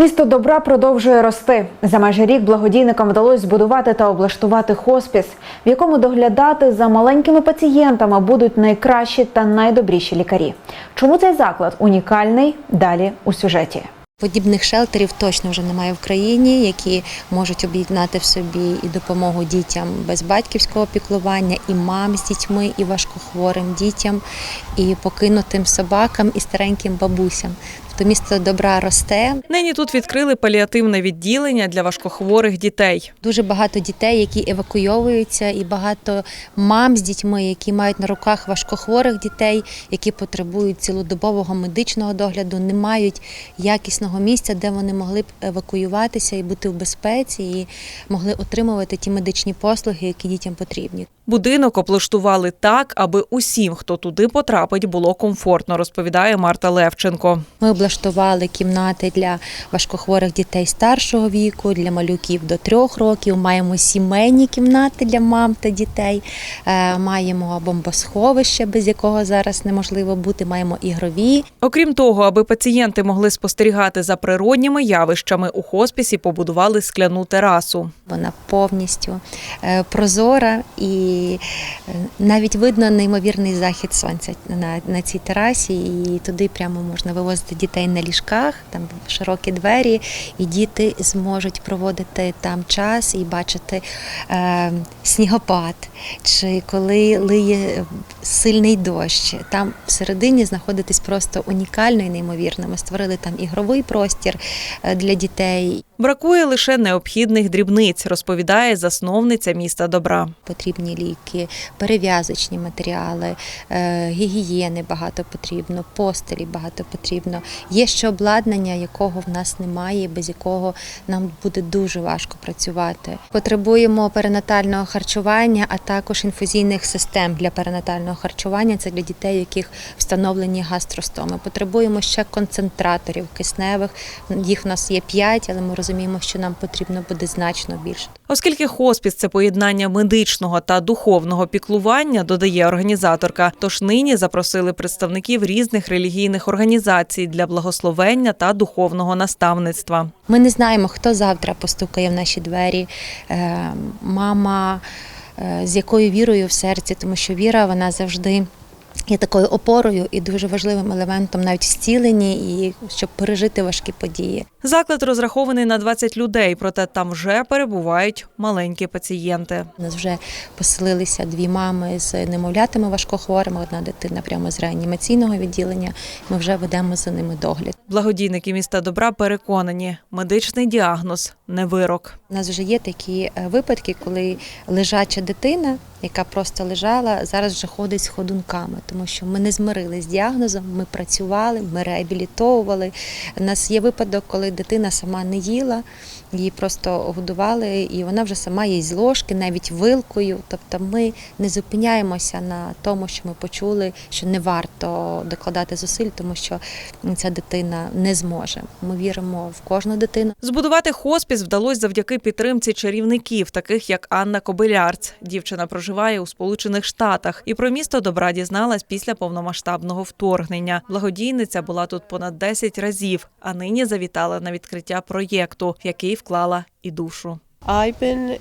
Місто добра продовжує рости. За майже рік благодійникам вдалося збудувати та облаштувати хоспіс, в якому доглядати за маленькими пацієнтами будуть найкращі та найдобріші лікарі. Чому цей заклад унікальний? Далі у сюжеті. Подібних шелтерів точно вже немає в країні, які можуть об'єднати в собі і допомогу дітям без батьківського піклування, і мам з дітьми, і важкохворим дітям, і покинутим собакам, і стареньким бабусям. Тобто місто добра росте. Нині тут відкрили паліативне відділення для важкохворих дітей. Дуже багато дітей, які евакуйовуються, і багато мам з дітьми, які мають на руках важкохворих дітей, які потребують цілодобового медичного догляду, не мають якісного місця, де вони могли б евакуюватися і бути в безпеці, і могли отримувати ті медичні послуги, які дітям потрібні. Будинок облаштували так, аби усім, хто туди потрапить, було комфортно, розповідає Марта Левченко. Ми облаштували кімнати для важкохворих дітей старшого віку, для малюків до трьох років. Маємо сімейні кімнати для мам та дітей. Е, Маємо бомбосховище, без якого зараз неможливо бути. Маємо ігрові. Окрім того, аби пацієнти могли спостерігати за природніми явищами, у хоспісі побудували скляну терасу. Вона повністю е, прозора і е, навіть видно неймовірний захід сонця на, на цій терасі. І туди прямо можна вивозити дітей на ліжках, там широкі двері, і діти зможуть проводити там час і бачити е, снігопад, чи коли лиє сильний дощ. Там всередині знаходитись просто унікально і неймовірно. Ми створили там ігровий простір е, для дітей. Бракує лише необхідних дрібниць, розповідає засновниця міста добра. потрібні ліки, перев'язочні матеріали, е, гігієни багато потрібно, постелі багато потрібно. Є ще обладнання, якого в нас немає, без якого нам буде дуже важко працювати. Потребуємо перинатального харчування, а також інфузійних систем для перинатального харчування. Це для дітей, у яких встановлені гастростоми. Потребуємо ще концентраторів кисневих. Їх в нас є п'ять, але ми розуміємо, що нам потрібно буде значно більше. Оскільки хоспіс це поєднання медичного та духовного піклування, додає організаторка. Тож нині запросили представників різних релігійних організацій для благословення та духовного наставництва. Ми не знаємо, хто завтра постукає в наші двері. Е, Мама е, з якою вірою в серці, тому що віра вона завжди. Є такою опорою і дуже важливим елементом навіть зцілені, і щоб пережити важкі події. Заклад розрахований на 20 людей, проте там вже перебувають маленькі пацієнти. У нас вже поселилися дві мами з немовлятами важкохворими, одна дитина прямо з реанімаційного відділення. Ми вже ведемо за ними догляд. Благодійники міста добра переконані, медичний діагноз не вирок. У нас вже є такі е, випадки, коли лежача дитина, яка просто лежала, зараз вже ходить з ходунками, тому що ми не змирилися з діагнозом, ми працювали, ми реабілітовували. У нас є випадок, коли дитина сама не їла, її просто годували, і вона вже сама їсть з ложки, навіть вилкою. Тобто ми не зупиняємося на тому, що ми почули, що не варто докладати зусиль, тому що ця дитина не зможе. Ми віримо в кожну дитину. Збудувати хоспіс вдалося завдяки підтримці чарівників, таких як Анна Кобилярц. Дівчина проживає у Сполучених Штатах і про місто добра дізналась після повномасштабного вторгнення. Благодійниця була тут понад 10 разів, а нині завітала на відкриття проєкту, в який вклала і душу. Uh.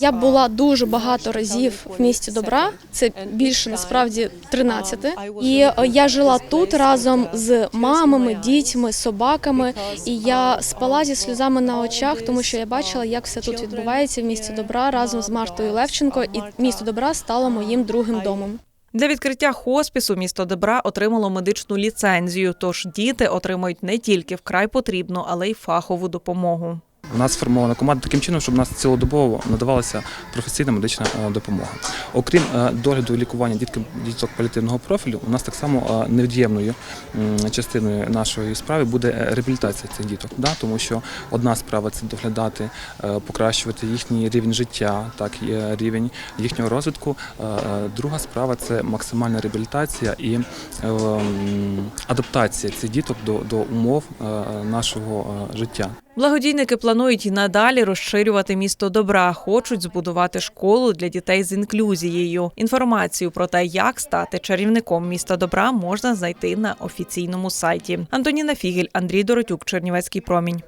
Я uh, була дуже багато разів в місті добра. Це більше насправді 13. І е, я жила тут разом з мамами, дітьми, собаками. І я спала зі сльозами на очах, тому що я бачила, як все тут відбувається в місті добра разом з Мартою Левченко. І місто добра стало моїм другим домом. Для відкриття хоспісу місто Добра отримало медичну ліцензію. Тож діти отримають не тільки вкрай потрібну, але й фахову допомогу. У нас сформована команда таким чином, щоб у нас цілодобово надавалася професійна медична е, допомога. Окрім е, догляду лікування дітки діток паліативного профілю, у нас так само е, невід'ємною частиною нашої справи буде реабілітація цих діток. Да? Тому що одна справа це доглядати, покращувати їхній рівень життя, так і рівень їхнього розвитку. Друга справа це максимальна реабілітація і адаптація цих діток до, до умов нашого життя. Благодійники планують і надалі розширювати місто добра. Хочуть збудувати школу для дітей з інклюзією. Інформацію про те, як стати чарівником міста добра, можна знайти на офіційному сайті. Антоніна Фігель, Андрій Доротюк, Чернівецький промінь.